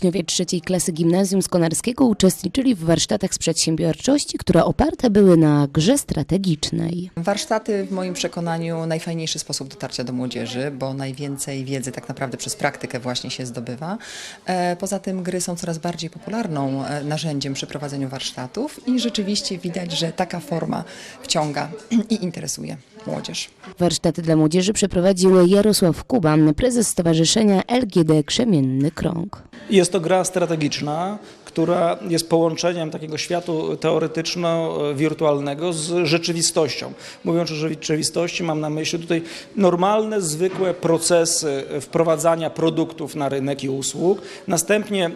Uczniowie trzeciej klasy gimnazjum z Konarskiego uczestniczyli w warsztatach z przedsiębiorczości, które oparte były na grze strategicznej. Warsztaty w moim przekonaniu najfajniejszy sposób dotarcia do młodzieży, bo najwięcej wiedzy tak naprawdę przez praktykę właśnie się zdobywa. E, Poza tym gry są coraz bardziej popularną e, narzędziem przy prowadzeniu warsztatów i rzeczywiście widać, że taka forma wciąga i interesuje młodzież. Warsztaty dla młodzieży przeprowadził Jarosław Kuba, prezes Stowarzyszenia LGD Krzemienny Krąg. Jest to gra strategiczna, która jest połączeniem takiego światu teoretyczno-wirtualnego z rzeczywistością. Mówiąc o rzeczywistości, mam na myśli tutaj normalne, zwykłe procesy wprowadzania produktów na rynek i usług, następnie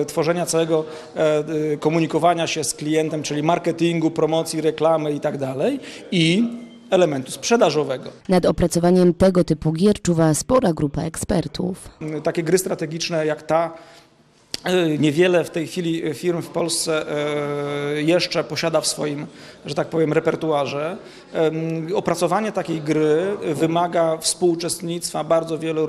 e, tworzenia całego e, e, komunikowania się z klientem, czyli marketingu, promocji, reklamy itd. i elementu sprzedażowego. Nad opracowaniem tego typu gier czuwa spora grupa ekspertów. takie gry strategiczne jak ta. E, Niewiele w tej chwili firm w Polsce e, jeszcze posiada w swoim, że tak powiem, repertuarze. Opracowanie takiej gry wymaga współuczestnictwa bardzo wielu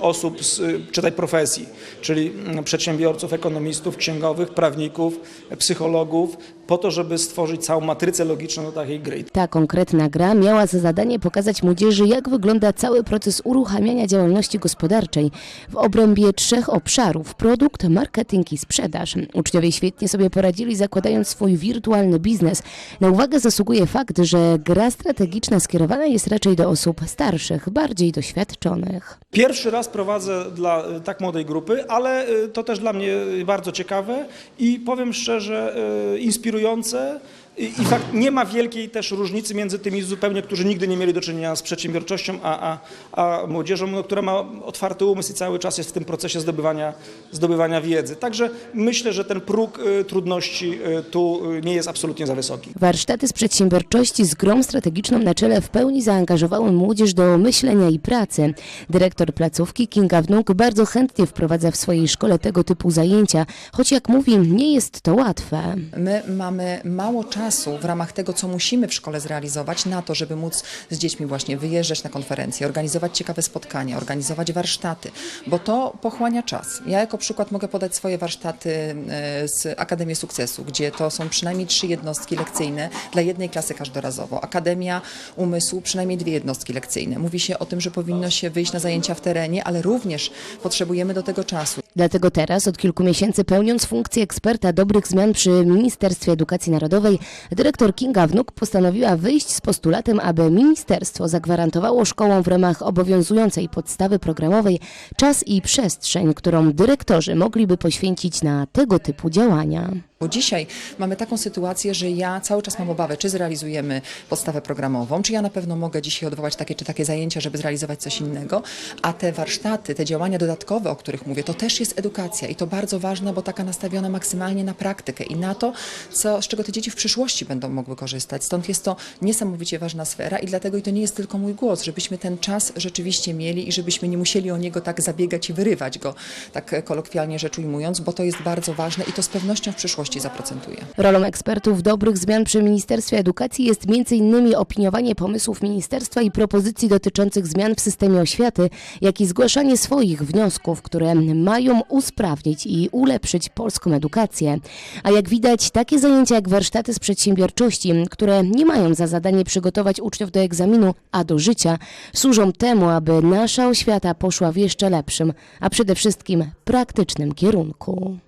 osób z czytaj profesji, czyli mm, przedsiębiorców, ekonomistów, księgowych, prawników, psychologów, po to, żeby stworzyć całą matrycę logiczną do takiej gry. Ta konkretna gra miała za zadanie pokazać młodzieży, jak wygląda cały proces uruchamiania działalności gospodarczej w obrębie trzech obszarów: produkt, marketing i sprzedaż. Uczniowie świetnie sobie poradzili, zakładając swój wirtualny biznes. Na uwagę zasługuje fakt, że gra strategiczna skierowana jest raczej do osób starszych, bardziej doświadczonych. Pierwszy raz prowadzę dla y, tak młodej grupy, ale y, to też dla mnie bardzo ciekawe i powiem szczerze, y, inspirujące. I, I fakt, nie ma wielkiej też różnicy między tymi zupełnie, którzy nigdy nie mieli do czynienia z przedsiębiorczością, a, a, a młodzieżą, no, która ma otwarty umysł i cały czas jest w tym procesie zdobywania, zdobywania wiedzy. Także myślę, że ten próg y, trudności y, tu y, nie jest absolutnie za wysoki. Warsztaty z przedsiębiorczości z grą strategiczną na czele w pełni zaangażowały młodzież do myślenia i pracy. Dyrektor placówki Kinga Wnuk bardzo chętnie wprowadza w swojej szkole tego typu zajęcia, choć jak mówi, nie jest to łatwe. My mamy mało czasu w ramach tego, co musimy w szkole zrealizować, na to, żeby móc z dziećmi właśnie wyjeżdżać na konferencje, organizować ciekawe spotkania, organizować warsztaty, bo to pochłania czas. Ja jako przykład mogę podać swoje warsztaty e, z Akademii Sukcesu, gdzie to są przynajmniej trzy jednostki lekcyjne dla jednej klasy każdorazowo. Akademia Umysłu przynajmniej dwie jednostki lekcyjne. Mówi się o tym, że powinno się wyjść na zajęcia w terenie, ale również potrzebujemy do tego czasu. Dlatego teraz, od kilku miesięcy pełniąc funkcję eksperta dobrych zmian przy Ministerstwie Edukacji Narodowej, dyrektor Kinga Wnuk postanowiła wyjść z postulatem, aby ministerstwo zagwarantowało szkołom w ramach obowiązującej podstawy programowej czas i przestrzeń, którą dyrektorzy mogliby poświęcić na tego typu działania. Bo dzisiaj mamy taką sytuację, że ja cały czas mam obawę, czy zrealizujemy podstawę programową, czy ja na pewno mogę dzisiaj odwołać takie czy takie zajęcia, żeby zrealizować coś innego, a te warsztaty, te działania dodatkowe, o których mówię, to też jest edukacja i to bardzo ważne, bo taka nastawiona maksymalnie na praktykę i na to, co, z czego te dzieci w przyszłości będą mogły korzystać. Stąd jest to niesamowicie ważna sfera i dlatego i to nie jest tylko mój głos, żebyśmy ten czas rzeczywiście mieli i żebyśmy nie musieli o niego tak zabiegać i wyrywać go, tak kolokwialnie rzecz ujmując, bo to jest bardzo ważne i to z pewnością w przyszłości zaprocentuje. Rolą ekspertów dobrych zmian przy Ministerstwie Edukacji jest m.in. opiniowanie pomysłów ministerstwa i propozycji dotyczących zmian w systemie oświaty, jak i zgłaszanie swoich wniosków, które mają usprawnić i ulepszyć polską edukację. A jak widać, takie zajęcia jak warsztaty z przedsiębiorczości, które nie mają za zadanie przygotować uczniów do egzaminu, a do życia, służą temu, aby nasza oświata poszła w jeszcze lepszym, a przede wszystkim praktycznym kierunku.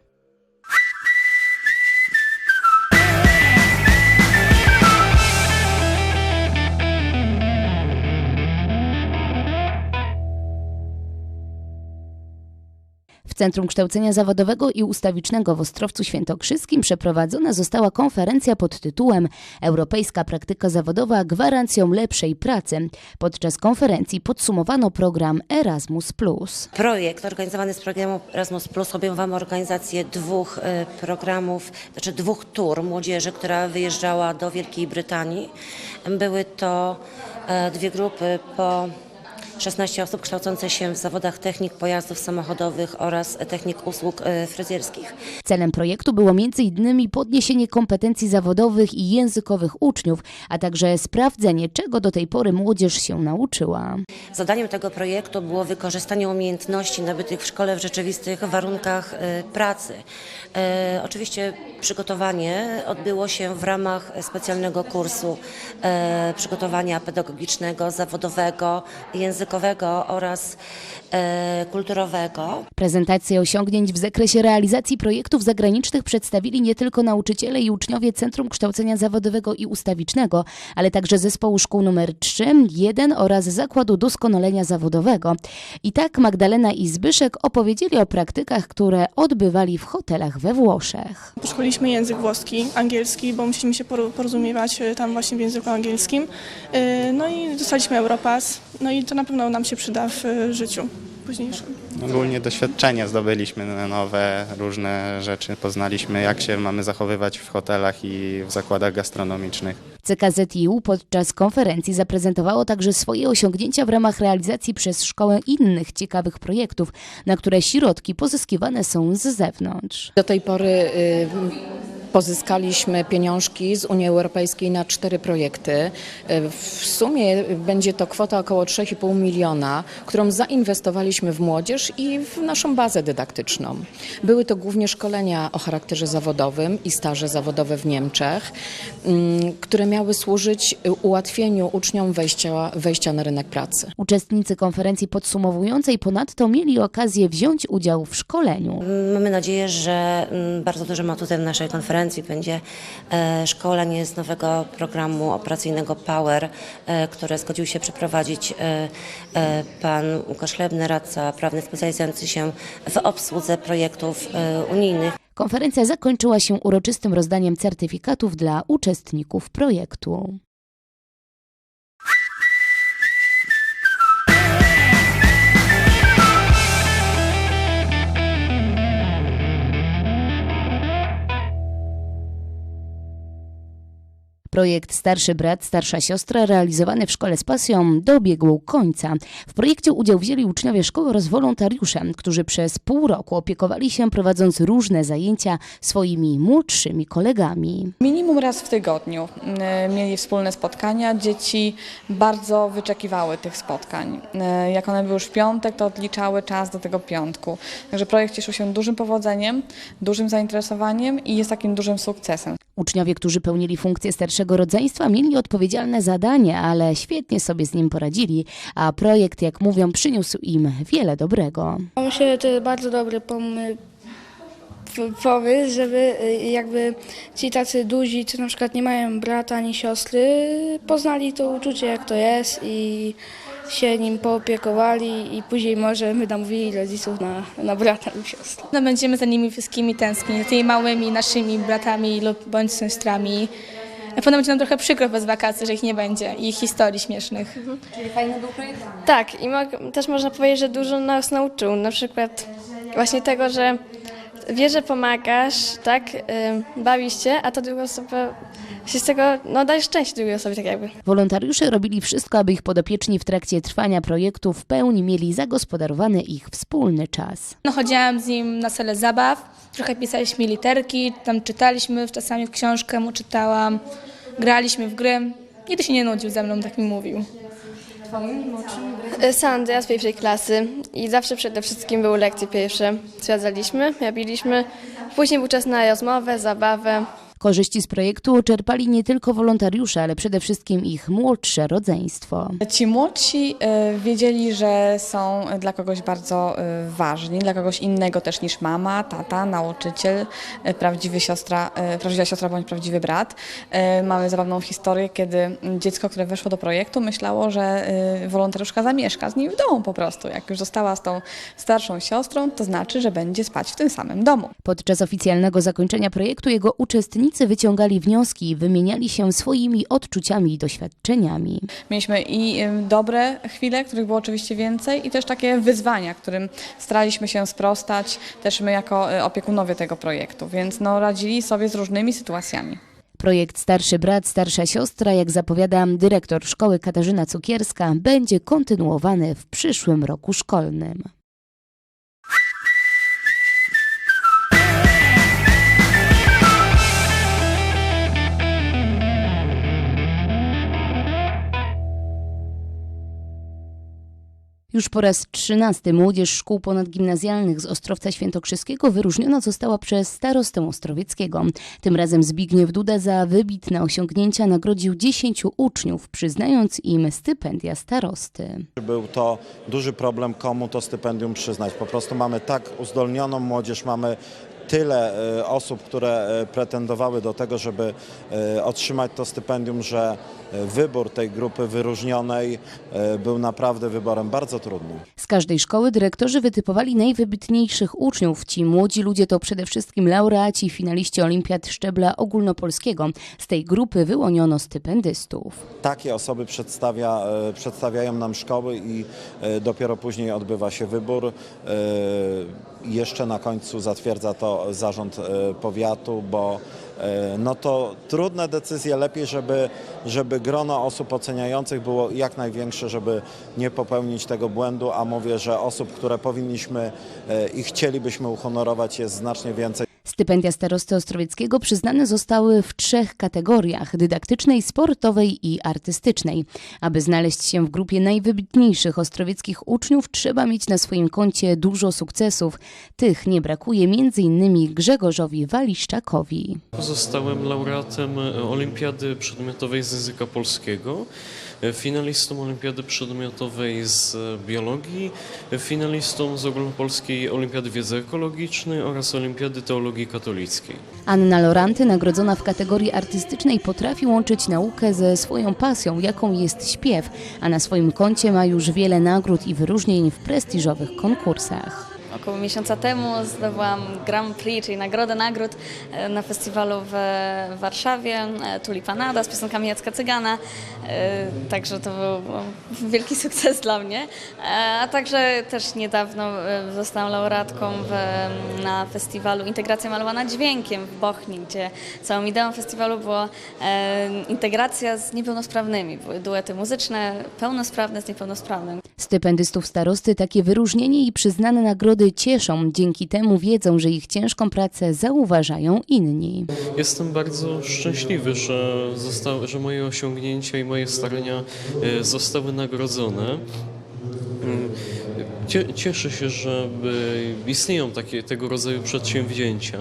Centrum Kształcenia Zawodowego i Ustawicznego w Ostrowcu Świętokrzyskim przeprowadzona została konferencja pod tytułem Europejska praktyka zawodowa gwarancją lepszej pracy. Podczas konferencji podsumowano program Erasmus+. Projekt organizowany z programu Erasmus Plus obejmował organizację dwóch e, programów, znaczy dwóch tur młodzieży, która wyjeżdżała do Wielkiej Brytanii. Były to e, dwie grupy po 16 osób kształcących się w zawodach technik pojazdów samochodowych oraz technik usług e, fryzjerskich. Celem projektu było m.in. podniesienie kompetencji zawodowych i językowych uczniów, a także sprawdzenie, czego do tej pory młodzież się nauczyła. Zadaniem tego projektu było wykorzystanie umiejętności nabytych w szkole w rzeczywistych warunkach e, pracy. E, Oczywiście przygotowanie odbyło się w ramach specjalnego kursu przygotowania pedagogicznego, zawodowego, językowego oraz e, kulturowego. Prezentację osiągnięć w zakresie realizacji projektów zagranicznych przedstawili nie tylko nauczyciele i uczniowie Centrum Kształcenia Zawodowego i Ustawicznego, ale także zespołu szkół nr 3, 1 oraz Zakładu Doskonalenia Zawodowego. I tak Magdalena i Zbyszek opowiedzieli o praktykach, które odbywali w hotelach we Włoszech. Szkoliliśmy język włoski, angielski, bo musieliśmy się porozumiewać e, tam właśnie w języku angielskim. E, No i dostaliśmy Europass, no i to na pewno nam się przyda w e, życiu późniejszym. Ogólnie doświadczenia zdobyliśmy nowe, różne rzeczy. Poznaliśmy, jak się mamy zachowywać w hotelach i w zakładach gastronomicznych. CKZiU podczas konferencji zaprezentowało także swoje osiągnięcia w ramach realizacji przez szkołę innych ciekawych projektów, na które środki pozyskiwane są z zewnątrz. Do tej pory y, pozyskaliśmy pieniążki z Unii Europejskiej na cztery projekty. Y, W sumie będzie to kwota około 3,5 miliona, którą zainwestowaliśmy w młodzież i w naszą bazę dydaktyczną. Były to głównie szkolenia o charakterze zawodowym i staże zawodowe w Niemczech, mm, które miały służyć y, ułatwieniu uczniom wejścia, wejścia na rynek pracy. Uczestnicy konferencji podsumowującej ponadto mieli okazję wziąć udział w szkoleniu. Mamy nadzieję, że mm, bardzo dużym atutem naszej konferencji będzie e, szkolenie z nowego programu operacyjnego Power, e, które zgodził się przeprowadzić e, pan Łukasz Lebny, radca prawny specjalizujący się w obsłudze projektów unijnych. Konferencja zakończyła się uroczystym rozdaniem certyfikatów dla uczestników projektu. Projekt Starszy Brat, Starsza Siostra, realizowany w Szkole z Pasją, dobiegł końca. W projekcie udział wzięli uczniowie szkoły oraz wolontariusze, którzy przez pół roku opiekowali się prowadząc różne zajęcia swoimi młodszymi kolegami. Minimum raz w tygodniu e, mieli wspólne spotkania. Dzieci bardzo wyczekiwały tych spotkań. E, Jak one były już w piątek, to odliczały czas do tego piątku. Także projekt cieszył się dużym powodzeniem, dużym zainteresowaniem i jest takim dużym sukcesem. Uczniowie, którzy pełnili funkcję starszego rodzeństwa, mieli odpowiedzialne zadanie, ale świetnie sobie z nim poradzili, a projekt, jak mówią, przyniósł im wiele dobrego. Myślę, że to jest bardzo dobry pomysł, żeby y, jakby ci tacy duzi, co na przykład nie mają brata ani siostry, poznali to uczucie, jak to jest i się nim poopiekowali i później może my namówili rodziców na, na brata lub siostrę. No, będziemy za nimi wszystkimi tęsknić, za tymi małymi naszymi bratami lub bądź siostrami. Na pewno będzie nam trochę przykro bez wakacji, że ich nie będzie i ich historii śmiesznych. Tak, i mo- też można powiedzieć, że dużo nas nauczył. Na przykład właśnie tego, że wiesz, że pomagasz, tak, bawisz się, a ta druga osoba się z tego, no dajesz szczęście drugiej osobie, tak jakby. Wolontariusze robili wszystko, aby ich podopieczni w trakcie trwania projektu w pełni mieli zagospodarowany ich wspólny czas. No, chodziłam z nim na salę zabaw, trochę pisaliśmy literki, tam czytaliśmy, czasami w książkę mu czytałam, graliśmy w gry. Nigdy się nie nudził ze mną, tak mi mówił. Y, Sandy z pierwszej klasy i zawsze przede wszystkim były lekcje pierwsze. Zwiadzaliśmy, jabiliśmy, później był czas na rozmowę, zabawę. Korzyści z projektu czerpali nie tylko wolontariusze, ale przede wszystkim ich młodsze rodzeństwo. Ci młodsi e, wiedzieli, że są dla kogoś bardzo e, ważni, dla kogoś innego też niż mama, tata, nauczyciel, e, prawdziwy siostra, prawdziwa siostra bądź prawdziwy brat. Mamy zabawną historię, kiedy dziecko, które weszło do projektu, myślało, że wolontariuszka zamieszka z nim w domu po prostu. Jak już została z tą starszą siostrą, to znaczy, że będzie spać w tym samym domu. Podczas oficjalnego zakończenia projektu jego uczestnicy wyciągali wnioski i wymieniali się swoimi odczuciami i doświadczeniami. Mieliśmy i dobre chwile, których było oczywiście więcej, i też takie wyzwania, którym staraliśmy się sprostać, też my jako y, opiekunowie tego projektu, więc no, radzili sobie z różnymi sytuacjami. Projekt Starszy Brat, Starsza Siostra, jak zapowiada dyrektor szkoły Katarzyna Cukierska, będzie kontynuowany w przyszłym roku szkolnym. Już po raz trzynasty młodzież szkół ponadgimnazjalnych z Ostrowca Świętokrzyskiego wyróżniona została przez starostę Ostrowieckiego. Tym razem Zbigniew Duda za wybitne osiągnięcia nagrodził 10 uczniów, przyznając im stypendia starosty. Był to duży problem, komu to stypendium przyznać. Po prostu mamy tak uzdolnioną młodzież, mamy tyle e, osób, które e, pretendowały do tego, żeby e, otrzymać to stypendium, że wybór tej grupy wyróżnionej był naprawdę wyborem bardzo trudnym. Z każdej szkoły dyrektorzy wytypowali najwybitniejszych uczniów. Ci młodzi ludzie to przede wszystkim laureaci, finaliści olimpiad szczebla ogólnopolskiego. Z tej grupy wyłoniono stypendystów. Takie osoby przedstawia, przedstawiają nam szkoły i dopiero później odbywa się wybór. Jeszcze na końcu zatwierdza to zarząd e, powiatu, bo e, no to trudne decyzje, lepiej, żeby, żeby grono osób oceniających było jak największe, żeby nie popełnić tego błędu, a mówię, że osób, które powinniśmy e, i chcielibyśmy uhonorować jest znacznie więcej. Stypendia starosty Ostrowieckiego przyznane zostały w trzech kategoriach: dydaktycznej, sportowej i artystycznej. Aby znaleźć się w grupie najwybitniejszych ostrowieckich uczniów, trzeba mieć na swoim koncie dużo sukcesów. Tych nie brakuje m.in. Grzegorzowi Waliszczakowi. Zostałem laureatem Olimpiady Przedmiotowej z języka polskiego, finalistą Olimpiady Przedmiotowej z biologii, finalistą z Ogólnopolskiej Olimpiady Wiedzy Ekologicznej oraz Olimpiady Teologii Katolickiej. Anna Loranty, nagrodzona w kategorii artystycznej, potrafi łączyć naukę ze swoją pasją, jaką jest śpiew, a na swoim koncie ma już wiele nagród i wyróżnień w prestiżowych konkursach. Około miesiąca temu zdobyłam Grand Prix, czyli Nagrodę Nagród e, na festiwalu w Warszawie, e, Tulipanada z piosenkami Jacka Cygana, E, także to był wielki sukces dla mnie. A także też niedawno zostałam laureatką w, na festiwalu Integracja malowana dźwiękiem w Bochni, gdzie całą ideą festiwalu była integracja z niepełnosprawnymi. Były duety muzyczne, pełnosprawne z niepełnosprawnym. Stypendystów starosty takie wyróżnienie i przyznane nagrody cieszą. Dzięki temu wiedzą, że ich ciężką pracę zauważają inni. Jestem bardzo szczęśliwy, że, zostały, że moje osiągnięcia i moje starania e, zostały nagrodzone. Cie- Cieszę się, że e, istnieją takie, tego rodzaju przedsięwzięcia,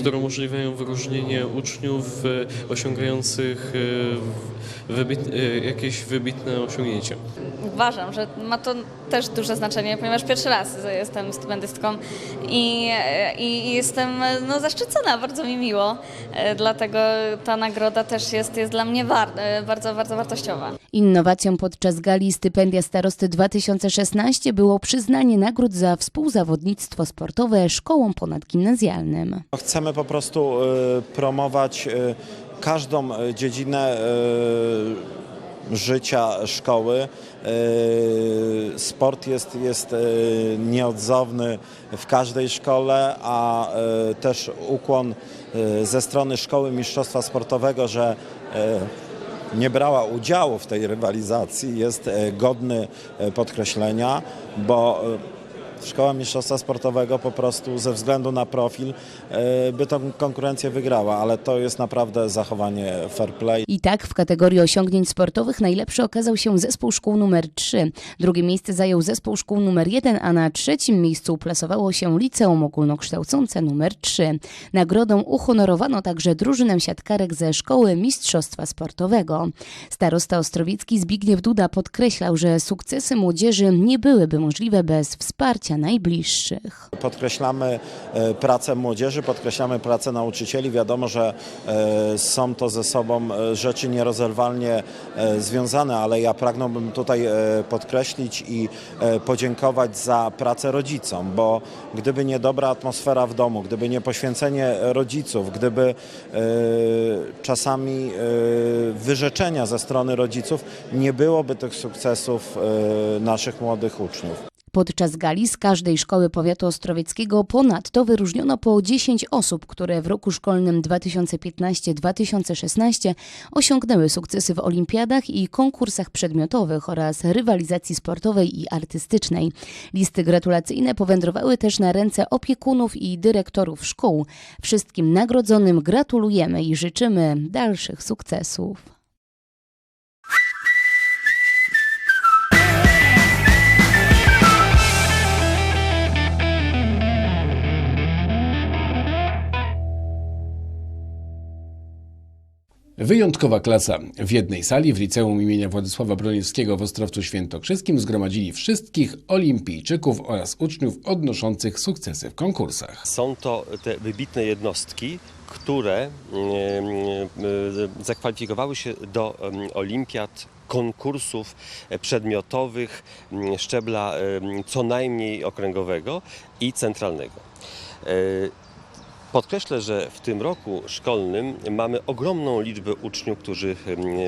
które umożliwiają wyróżnienie uczniów e, osiągających e, wybit, jakieś wybitne osiągnięcia. Uważam, że ma to też duże znaczenie, ponieważ pierwszy raz jestem stipendystką i, i jestem no, zaszczycona, bardzo mi miło. Dlatego ta nagroda też jest, jest dla mnie war, bardzo, bardzo wartościowa. Innowacją podczas gali Stypendia Starosty 2016 było przyznanie nagród za współzawodnictwo sportowe szkołom ponadgimnazjalnym. Chcemy po prostu e, promować e, każdą e, dziedzinę życia szkoły. Sport jest, jest nieodzowny w każdej szkole, a też ukłon ze strony Szkoły Mistrzostwa Sportowego, że nie brała udziału w tej rywalizacji. Jest e, godny e, podkreślenia, bo e, Szkoła Mistrzostwa Sportowego po prostu ze względu na profil e, by tą konkurencję wygrała, ale to jest naprawdę zachowanie fair play. I tak w kategorii osiągnięć sportowych najlepszy okazał się zespół szkół numer 3. Drugie miejsce zajął zespół szkół numer 1, a na trzecim miejscu uplasowało się liceum ogólnokształcące numer 3. Nagrodą uhonorowano także drużynę siatkarek ze szkoły mistrzostwa sportowego. Starosta Ostrowicki Zbigniew Duda podkreślał, że sukcesy młodzieży nie byłyby możliwe bez wsparcia najbliższych. Podkreślamy e, pracę młodzieży, podkreślamy pracę nauczycieli. Wiadomo, że e, są to ze sobą e, rzeczy nierozerwalnie związane, ale ja pragnąłbym tutaj podkreślić i podziękować za pracę rodzicom, bo gdyby nie dobra atmosfera w domu, gdyby nie poświęcenie rodziców, gdyby czasami wyrzeczenia ze strony rodziców, nie byłoby tych sukcesów naszych młodych uczniów. Podczas gali z każdej szkoły powiatu ostrowieckiego ponadto wyróżniono po 10 osób, które w roku szkolnym 2015-2016 osiągnęły sukcesy w olimpiadach i konkursach przedmiotowych oraz rywalizacji sportowej i artystycznej. Listy gratulacyjne powędrowały też na ręce opiekunów i dyrektorów szkół. Wszystkim nagrodzonym gratulujemy i życzymy dalszych sukcesów. Wyjątkowa klasa. W jednej sali w liceum imienia Władysława Broniewskiego w Ostrowcu Świętokrzyskim zgromadzili wszystkich olimpijczyków oraz uczniów odnoszących sukcesy w konkursach. Są to te wybitne jednostki, które mm, zakwalifikowały się do olimpiad konkursów e, przedmiotowych szczebla co najmniej okręgowego i centralnego. Podkreślę, że w tym roku szkolnym mamy ogromną liczbę uczniów, którzy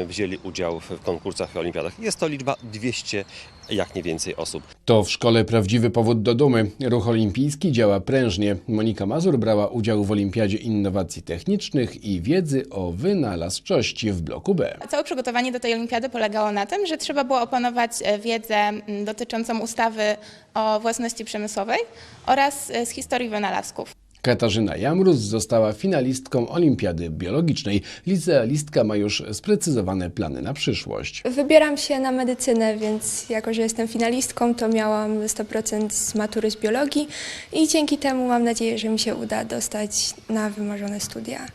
wzięli udział w konkursach i olimpiadach. Jest to liczba 200, jak nie więcej osób. To w szkole prawdziwy powód do dumy. Ruch olimpijski działa prężnie. Monika Mazur brała udział w Olimpiadzie Innowacji Technicznych i Wiedzy o Wynalazczości w bloku B. Całe przygotowanie do tej olimpiady polegało na tym, że trzeba było opanować e, wiedzę dotyczącą ustawy o własności przemysłowej oraz e, z historii wynalazków. Katarzyna Jamrus została finalistką Olimpiady Biologicznej. Licealistka ma już sprecyzowane plany na przyszłość. Wybieram się na medycynę, więc jako, że jestem finalistką, to miałam 100% z matury z biologii i dzięki temu mam nadzieję, że mi się uda dostać na wymarzone studia,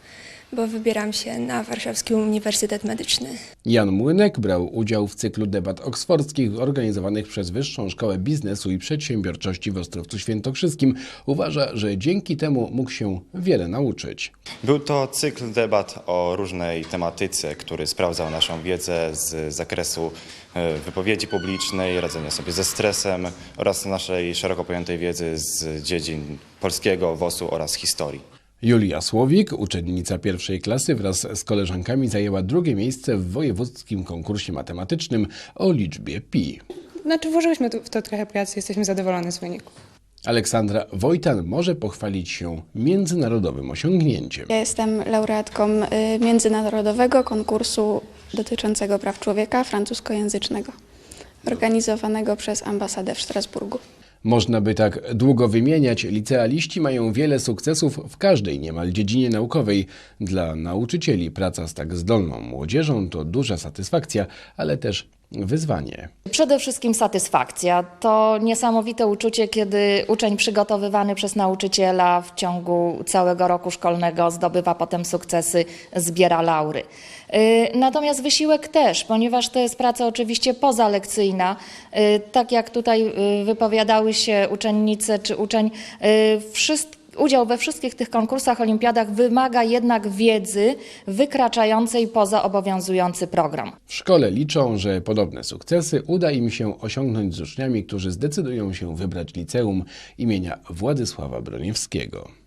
bo wybieram się na Warszawski Uniwersytet Medyczny. Jan Młynek brał udział w cyklu debat oksfordzkich organizowanych przez Wyższą Szkołę Biznesu i Przedsiębiorczości w Ostrowcu Świętokrzyskim. Uważa, że dzięki temu mógł się wiele nauczyć. Był to cykl debat o różnej tematyce, który sprawdzał naszą wiedzę z zakresu e, wypowiedzi publicznej, radzenia sobie ze stresem oraz naszej szeroko pojętej wiedzy z dziedzin polskiego, WOS-u oraz historii. Julia Słowik, uczennica pierwszej klasy wraz z koleżankami zajęła drugie miejsce w wojewódzkim konkursie matematycznym o liczbie pi. Znaczy włożyłyśmy tu- w to trochę pracy, jesteśmy zadowolone z wyniku. Aleksandra Wojtan może pochwalić się międzynarodowym osiągnięciem. Ja jestem laureatką y, międzynarodowego konkursu dotyczącego praw człowieka francuskojęzycznego, organizowanego przez ambasadę w Strasburgu. Można by tak długo wymieniać, licealiści mają wiele sukcesów w każdej niemal dziedzinie naukowej. Dla nauczycieli praca z tak zdolną młodzieżą to duża satysfakcja, ale też wyzwanie. Przede wszystkim satysfakcja. To niesamowite uczucie, kiedy uczeń przygotowywany przez nauczyciela w ciągu całego roku szkolnego zdobywa potem sukcesy, zbiera laury. Y, Natomiast wysiłek też, ponieważ to jest praca oczywiście pozalekcyjna. Y, Tak jak tutaj y, wypowiadały się uczennice czy uczeń, wszystko Udział we wszystkich tych konkursach, olimpiadach wymaga jednak wiedzy wykraczającej poza obowiązujący program. W szkole liczą, że podobne sukcesy uda im się osiągnąć z uczniami, którzy zdecydują się wybrać liceum imienia Władysława Broniewskiego.